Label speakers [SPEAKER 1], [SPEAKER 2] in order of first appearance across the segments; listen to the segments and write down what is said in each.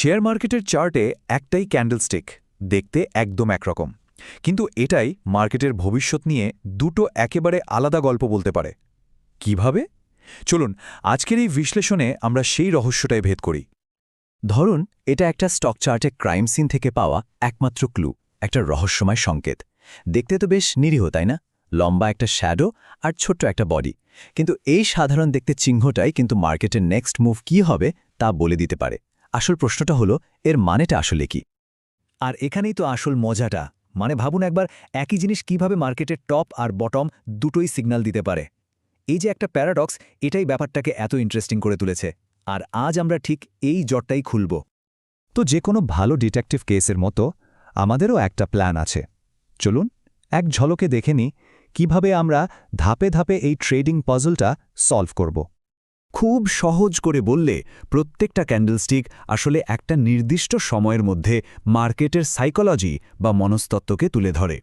[SPEAKER 1] Share মার্কেটের চার্টে একটাই ক্যান্ডেলস্টিক, দেখতে একদম একরকম। কিন্তু এটাই মার্কেটের ভবিষ্যৎ নিয়ে দুটো একেবারে আলাদা গল্প বলতে পারে। কীভাবে? চলুন, আজকের এই বিশ্লেষণে আমরা সেই রহস্যটাই ভেদ করি।
[SPEAKER 2] ধরুন, এটা একটা স্টক চার্টে ক্রাইম সিন থেকে পাওয়া একমাত্র ক্লু, একটা রহস্যময় সংকেত। দেখতে তো বেশ নিরীহ, তাই না? লম্বা একটা শ্যাডো আর ছোট্ট একটা বডি। কিন্তু এই সাধারণ দেখতে চিহ্নটাই কিন্তু মার্কেটের নেক্সট মুভ কি হবে তা বলে দিতে পারে। আসল প্রশ্নটা হলো, এর মানেটা আসলে কি?
[SPEAKER 3] আর এখানেই তো আসল মজাটা। মানে ভাবুন একবার, একই জিনিস কীভাবে মার্কেটের টপ আর বটম দুটোই সিগন্যাল দিতে পারে? এই যে একটা প্যারাডক্স, এটাই ব্যাপারটাকে এত ইন্টারেস্টিং করে তুলেছে। আর আজ আমরা ঠিক এই জটটাই খুলব।
[SPEAKER 1] তো যে কোনো ভালো ডিটেকটিভ কেসের মতো, আমাদেরও একটা প্ল্যান আছে। চলুন, এক ঝলকে দেখে নিই কীভাবে আমরা ধাপে ধাপে এই ট্রেডিং পজলটা সলভ করব।
[SPEAKER 3] খুব সহজ করে বললে প্রত্যেকটা ক্যান্ডেলস্টিক আসলে একটা নির্দিষ্ট সময়ের মধ্যে মার্কেটের সাইকোলজি বা মনস্তত্ত্বকে তুলে ধরে।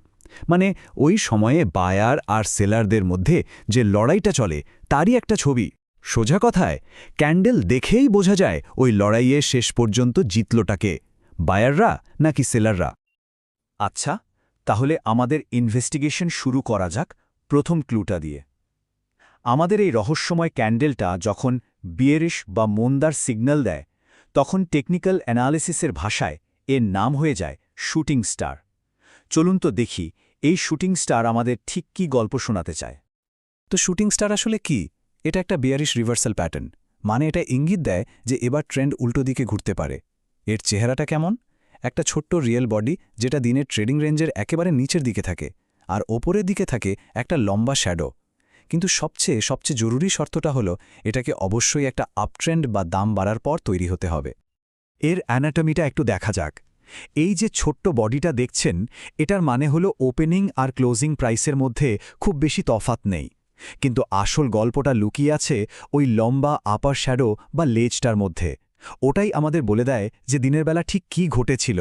[SPEAKER 3] মানে ওই সময়ে বায়ার আর সেলারদের মধ্যে যে লড়াইটা চলে, তারই একটা ছবি। সোজা কথায়, ক্যান্ডেল দেখেই বোঝা যায় ওই লড়াইয়ে শেষ পর্যন্ত জিতলটাকে, বায়াররা নাকি সেলাররা।
[SPEAKER 1] আচ্ছা তাহলে আমাদের ইনভেস্টিগেশন শুরু করা যাক প্রথম ক্লুটা দিয়ে। আমাদের এই রহস্যময় ক্যান্ডেলটা যখন বিয়েরিশ বা মন্দার সিগন্যাল দেয়, তখন টেকনিক্যাল অ্যানালিসিসের ভাষায় এর নাম হয়ে যায় শুটিং স্টার। চলুন তো দেখি এই শুটিং স্টার আমাদের ঠিক কী গল্প শোনাতে চায়।
[SPEAKER 3] তো শুটিং স্টার আসলে কি? এটা একটা বিয়ারিশ রিভার্সাল প্যাটার্ন। মানে এটা ইঙ্গিত দেয় যে এবার ট্রেন্ড উল্টো দিকে ঘুরতে পারে। এর চেহারাটা কেমন? একটা ছোট্ট রিয়েল বডি যেটা দিনের ট্রেডিং রেঞ্জের একেবারে নিচের দিকে থাকে, আর ওপরের দিকে থাকে একটা লম্বা শ্যাডো। কিন্তু সবচেয়ে সবচেয়ে জরুরি শর্তটা হলো, এটাকে অবশ্যই একটা আপট্রেন্ড বা দাম বাড়ার পর তৈরি হতে হবে। এর অ্যানাটমিটা একটু দেখা যাক। এই যে ছোট্ট বডিটা দেখছেন, এটার মানে হলো ওপেনিং আর ক্লোজিং প্রাইসের মধ্যে খুব বেশি তফাত নেই। কিন্তু আসল গল্পটা লুকিয়ে আছে ওই লম্বা আপার শ্যাডো বা লেজটার মধ্যে। ওটাই আমাদের বলে দেয় যে দিনের বেলা ঠিক কি ঘটেছিল।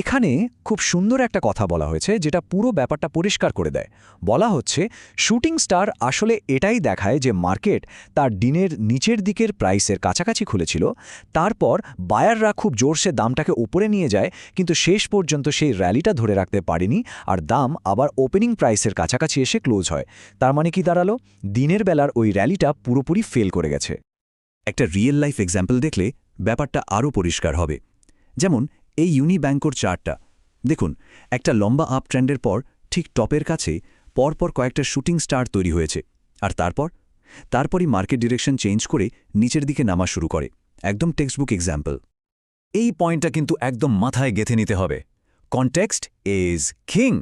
[SPEAKER 3] এখানে খুব সুন্দর একটা কথা বলা হয়েছে, যেটা পুরো ব্যাপারটা পরিষ্কার করে দেয়। বলা হচ্ছে, শুটিং স্টার আসলে এটাই দেখায় যে মার্কেট তার ডিনের নিচের দিকের প্রাইসের কাছাকাছি খুলেছিল, তারপর বায়াররা খুব জোরসে দামটাকে উপরে নিয়ে যায়, কিন্তু শেষ পর্যন্ত সেই র্যালিটা ধরে রাখতে পারেনি, আর দাম আবার ওপেনিং প্রাইসের কাছাকাছি এসে ক্লোজ হয়। তার মানে কি দাঁড়াল? দিনের বেলার ওই র্যালিটা পুরোপুরি ফেল করে গেছে। একটা রিয়েল লাইফ এক্সাম্পল দেখলে ব্যাপারটা আরও পরিষ্কার হবে। যেমন এই ইউনি ব্যাঙ্কর চার্টটা। দেখুন, একটা লম্বা আপ ট্রেন্ডের পর ঠিক টপের কাছে পরপর কয়েকটা শুটিং স্টার তৈরি হয়েছে। আর তারপর? তারপরই মার্কেট ডিরেকশন চেঞ্জ করে নিচের দিকে নামা শুরু করে। একদম টেক্সটবুক এক্সাম্পল। এই পয়েন্টটা কিন্তু একদম মাথায় গেথে নিতে হবে। Context is king.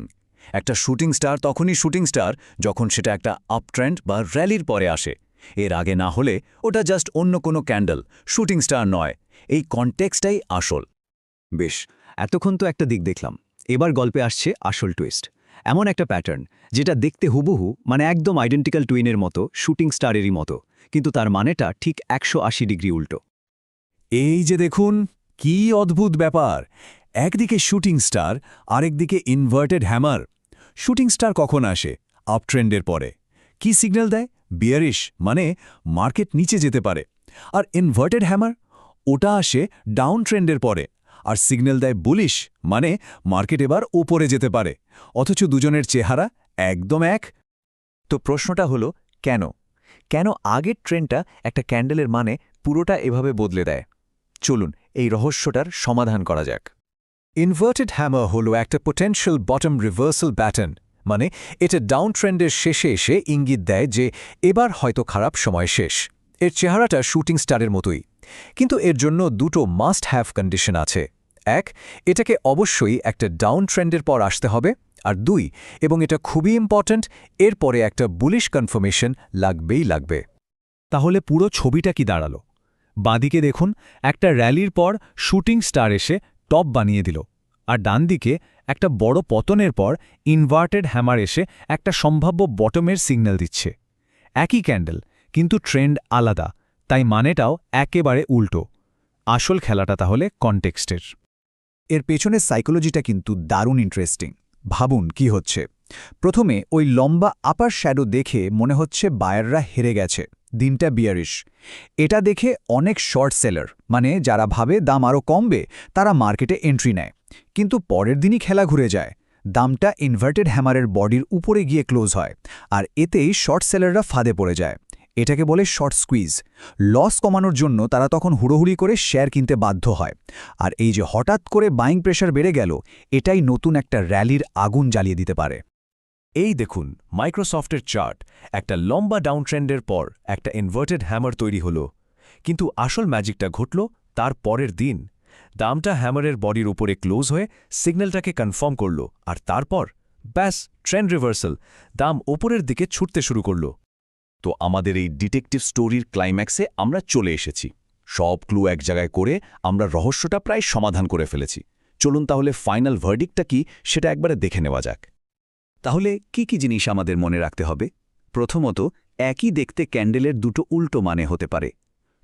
[SPEAKER 3] একটা শুটিং স্টার তখনই শুটিং স্টার যখন সেটা একটা আপ ট্রেন্ড বা র্যালির পরে আসে। এর আগে না হলে ওটা জাস্ট অন্য কোনো ক্যান্ডেল, শুটিং স্টার নয়। এই কনটেক্সটাই আসল। বেশ, এতক্ষণ তো একটা দিক দেখলাম। এবার গল্পে আসছে আসল টুইস্ট এমন একটা প্যাটার্ন যেটা দেখতে হুবহু মানে একদম আইডেন্টিক্যাল টুইনের মতো শুটিং স্টারেরই মতো, কিন্তু তার মানেটা ঠিক একশো আশি ডিগ্রি উল্টো। এই যে দেখুন, কি অদ্ভুত ব্যাপার! একদিকে শুটিং স্টার আরেকদিকে ইনভার্টেড হ্যামার শুটিং স্টার কখন আসে? আপট্রেন্ডের পরে। কি সিগন্যাল দেয়? বিয়ারিশ মানে মার্কেট নিচে যেতে পারে। আর ইনভার্টেড হ্যামার ওটা আসে ডাউন ট্রেন্ডের পরে। আর সিগন্যাল দেয় বুলিশ মানে মার্কেট এবার ওপরে যেতে পারে। অথচ দুজনের চেহারা একদম এক।
[SPEAKER 1] তো প্রশ্নটা হলো, কেন? কেন আগের ট্রেনটা একটা ক্যান্ডেলের মানে পুরোটা এভাবে বদলে দেয়? চলুন, এই রহস্যটার সমাধান করা যাক।
[SPEAKER 3] ইনভার্টেড হ্যামার হল একটা পোটেনশিয়াল বটম রিভার্সাল ব্যাটন মানে এটা ডাউন ট্রেন্ডের শেষে এসে ইঙ্গিত দেয় যে এবার হয়তো খারাপ সময় শেষ। এর চেহারাটা শুটিং স্টারের মতোই। কিন্তু এর জন্য দুটো মাস্ট হ্যাভ কন্ডিশন আছে। এক, এটাকে অবশ্যই একটা ডাউন ট্রেন্ডের পর আসতে হবে। আর দুই, এবং এটা খুবই ইম্পর্ট্যান্ট এরপরে একটা বুলিশ কনফার্মেশন লাগবেই লাগবে। তাহলে পুরো ছবিটা কি দাঁড়াল? বাঁদিকে দেখুন, একটা র্যালির পর শুটিং স্টার এসে টপ বানিয়ে দিল। আর ডান দিকে একটা বড় পতনের পর ইনভার্টেড হ্যামার এসে একটা সম্ভাব্য বটমের সিগন্যাল দিচ্ছে। একই ক্যান্ডেল কিন্তু ট্রেন্ড আলাদা, তাই মানেটাও একেবারে উল্টো। আসল খেলাটা তাহলে কনটেক্সটের এর পেছনের সাইকোলজিটা কিন্তু দারুণ ইন্টারেস্টিং ভাবুন কি হচ্ছে। প্রথমে ওই লম্বা আপার শ্যাডো দেখে মনে হচ্ছে বায়াররা হেরে গেছে। দিনটা বিয়ারিশ এটা দেখে অনেক শর্ট সেলার মানে যারা ভাবে দাম আরও কমবে, তারা মার্কেটে এন্ট্রি নেয়। কিন্তু পরের দিনই খেলা ঘুরে যায়। দামটা ইনভার্টেড হ্যামারের বডির উপরে গিয়ে ক্লোজ হয়। আর এতেই শর্ট সেলাররা ফাঁদে পড়ে যায়। এটাকে বলে শর্ট স্কুইজ। লস কমানোর জন্য তারা তখন হুড়োহুড়ি করে শেয়ার কিনতে বাধ্য হয়। আর এই যে হঠাৎ করে বাইং প্রেশার বেড়ে গেল, এটাই নতুন একটা র্যালির আগুন জ্বালিয়ে দিতে পারে।
[SPEAKER 4] এই দেখুন, মাইক্রোসফটের চার্ট। একটা লম্বা ডাউন ট্রেন্ডের পর একটা ইনভার্টেড হ্যামার তৈরি হলো। কিন্তু আসল ম্যাজিকটা ঘটল তার পরের দিন। দামটা হ্যামারের বডির উপরে ক্লোজ হয়ে সিগন্যালটাকে কনফার্ম করল। আর তারপর, ব্যাস, ট্রেন্ড রিভার্সাল। দাম ওপরের দিকে ছুটতে শুরু করল।
[SPEAKER 2] তো আমাদের এই ডিটেকটিভ স্টোরির ক্লাইম্যাক্সে আমরা চলে এসেছি। সব ক্লু এক জায়গায় করে আমরা রহস্যটা প্রায় সমাধান করে ফেলেছি। চলুন তাহলে ফাইনাল ভার্ডিকটা কি সেটা একবারে দেখে নেওয়া যাক। তাহলে কি কি জিনিস আমাদের মনে রাখতে হবে? প্রথমত, একই দেখতে ক্যান্ডেলের দুটো উল্টো মানে হতে পারে।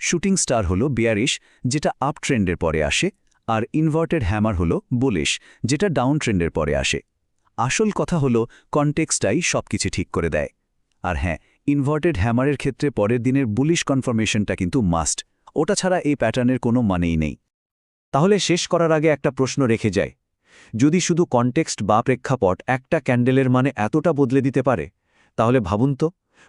[SPEAKER 2] শুটিং স্টার হল বিয়ারিশ, যেটা আপ ট্রেন্ডের পরে আসে, আর ইনভার্টেড হ্যামার হল বুলিশ, যেটা ডাউন ট্রেন্ডের পরে আসে। আসল কথা হল, কনটেক্সটাই সবকিছু ঠিক করে দেয়। আর হ্যাঁ ইনভার্টেড হ্যামারের ক্ষেত্রে পরের দিনের বুলিশ কনফার্মেশনটা কিন্তু মাস্ট। ওটা ছাড়া এই প্যাটার্নের কোনো মানেই নেই।
[SPEAKER 1] তাহলে শেষ করার আগে একটা প্রশ্ন রেখে যায় যদি শুধু কনটেক্সট বা প্রেক্ষাপট একটা ক্যান্ডেলের মানে এতটা বদলে দিতে পারে, তাহলে ভাবুন তো,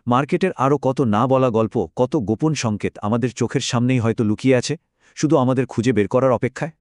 [SPEAKER 1] মার্কেটের আরও কত না বলা গল্প, কত গোপন সংকেত আমাদের চোখের সামনেই হয়তো লুকিয়ে আছে, শুধু আমাদের খুঁজে বের করার অপেক্ষায়?